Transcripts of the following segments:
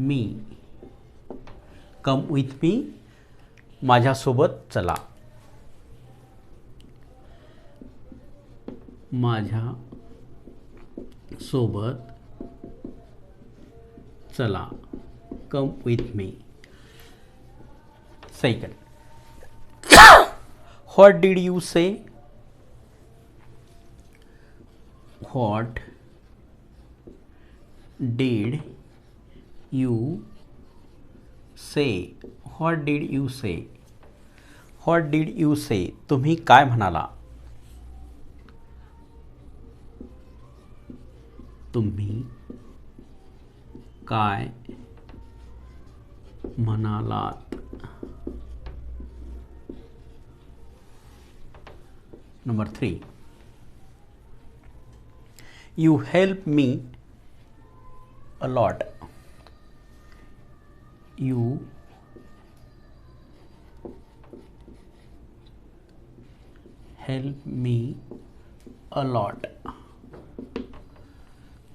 me. Come with me माझ्यासोबत चला. माझ्या सोबत चला come with me second what did you say what did you say what did you say what did you say तुम्हें काय म्हणाला? तुम्ही काय म्हणालात? Number three you help me a lot you help me a lot.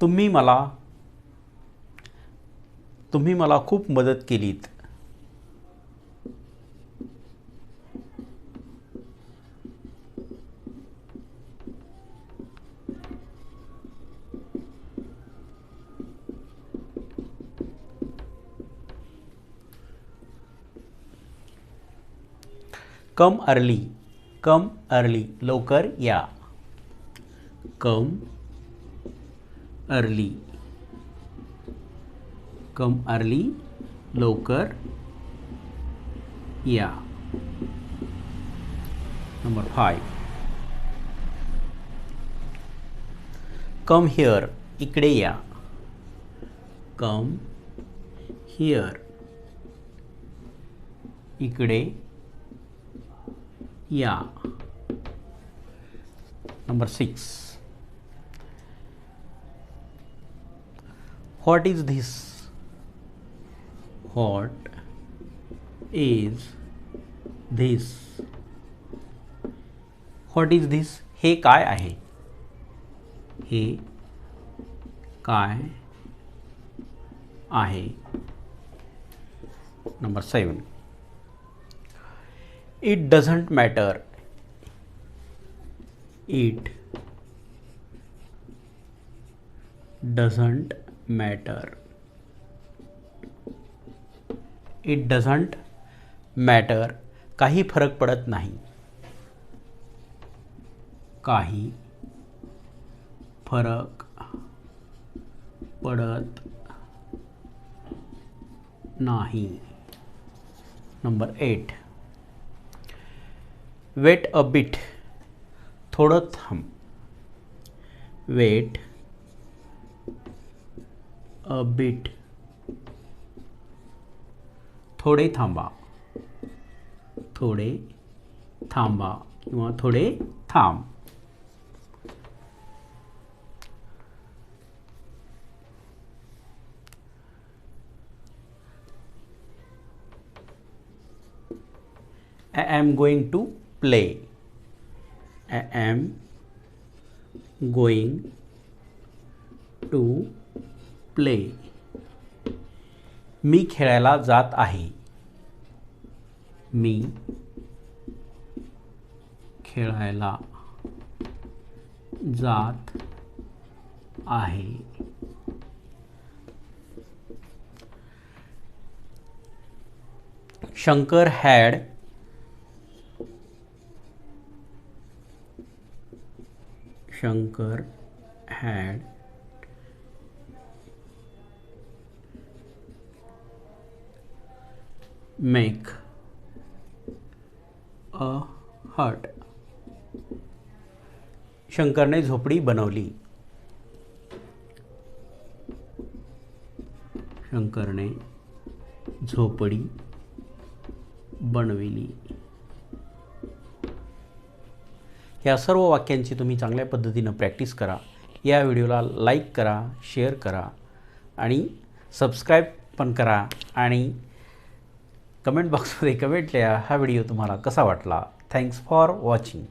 तुम्ही मला तुम्ही मला खूप मदत केलीत. कम अर्ली कम अर्ली, लवकर या. कम अर्ली कम अर्ली, लवकर या. नंबर फाइव कम हिअर इकडे या. कम हिअर इकडे या number six what is this what is this what is this हे काय आहे? हे काय आहे? Number seven it doesn't matter it doesn't matter it doesn't matter का ही फरक पड़त नहीं. का ही फरक पड़त नहीं. Number eight wait a bit, थोडं थांब वेट अ बिट, थोडे थांबा। थोडे थांबा किंवा थोडे थांब। I am going to play. I am going to play. मी खेळायला जात आहे मी खेळायला जात आहे Shankar had Shankar had make a hut शंकरने झोपडी बनवली शंकर ने झोपडी बनविली या सर्व वाक्यांची तुम्ही चांगल्या पद्धतीनं प्रॅक्टिस करा. या व्हिडिओला लाईक करा शेअर करा आणि सबस्क्राईब पण करा आणि कमेंट बॉक्समध्ये कमेंट लिहा हा व्हिडिओ तुम्हाला कसा वाटला? Thanks for watching